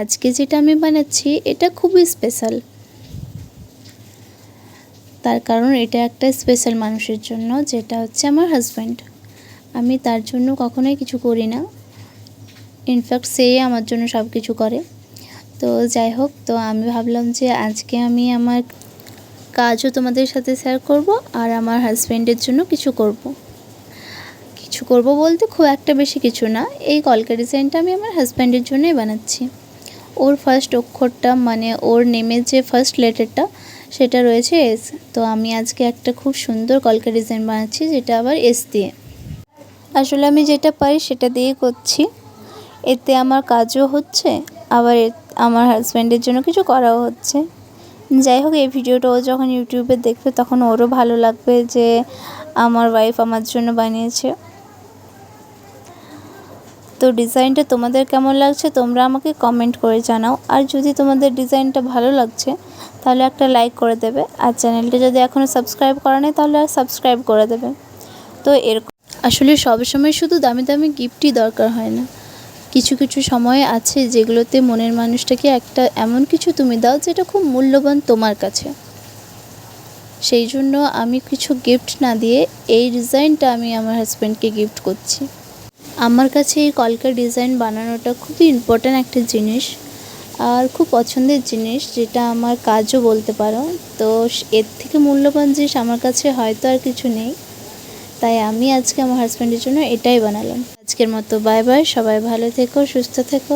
আজকে যেটা আমি বানাচ্ছি, এটা খুবই স্পেশাল তার কারণ এটা একটা স্পেশাল মানুষের জন্য, যেটা হচ্ছে আমার হাজব্যান্ড আমি তার জন্য কখনোই কিছু করি না। ইনফ্যাক্ট সে আমার জন্য সব কিছু করে। তো যাই হোক, তো আমি ভাবলাম যে আজকে আমি আমার কাজও তোমাদের সাথে শেয়ার করব আর আমার হাজব্যান্ডের জন্য কিছু করব। কিছু করব বলতে খুব একটা বেশি কিছু না। এই কলকা ডিজাইনটা আমি আমার হাজব্যান্ডের জন্যই বানাচ্ছি। ওর ফার্স্ট অক্ষরটা মানে ওর নেমের যে ফার্স্ট লেটারটা সেটা রয়েছে এস তো আমি আজকে একটা খুব সুন্দর কলকা ডিজাইন বানাচ্ছি, যেটা আবার এস দিয়ে। আসলে আমি যেটা পারি সেটা দিয়ে করছি। এতে আমার কাজও হচ্ছে, আবার আমার হাজব্যান্ডের জন্য কিছু করাও হচ্ছে। যাই হোক, এই ভিডিওটা ও যখন ইউটিউবে দেখবে, তখন ওরও ভালো লাগবে যে আমার ওয়াইফ আমার জন্য বানিয়েছে। তো ডিজাইনটা তোমাদের কেমন লাগছে তোমরা আমাকে কমেন্ট করে জানাও। আর যদি তোমাদের ডিজাইনটা ভালো লাগছে, তাহলে একটা লাইক করে দেবে। আর চ্যানেলটা যদি এখনও সাবস্ক্রাইব করা নেই, তাহলে আর সাবস্ক্রাইব করে দেবে। তো এরকম। আসলে সবসময় শুধু দামি দামি গিফটই দরকার হয় না। কিছু কিছু সময় আছে যেগুলোতে মনের মানুষটাকে একটা এমন কিছু তুমি দাও যেটা খুব মূল্যবান তোমার কাছে। সেই জন্য আমি কিছু গিফট না দিয়ে এই ডিজাইনটা আমি আমার হাজব্যান্ডকে গিফট করছি। আমার কাছে এই কলকার ডিজাইন বানানোটা খুবই ইম্পর্ট্যান্ট একটা জিনিস আর খুব পছন্দের জিনিস, যেটা আমার কাজও বলতে পারো। তো এর থেকে মূল্যবান জিনিস আমার কাছে হয়তো আর কিছু নেই। তাই আমি আজকে আমার হাজব্যান্ডের জন্য এটাই বানালাম। আজকের মতো বাই বাই সবাই ভালো থেকো, সুস্থ থেকো।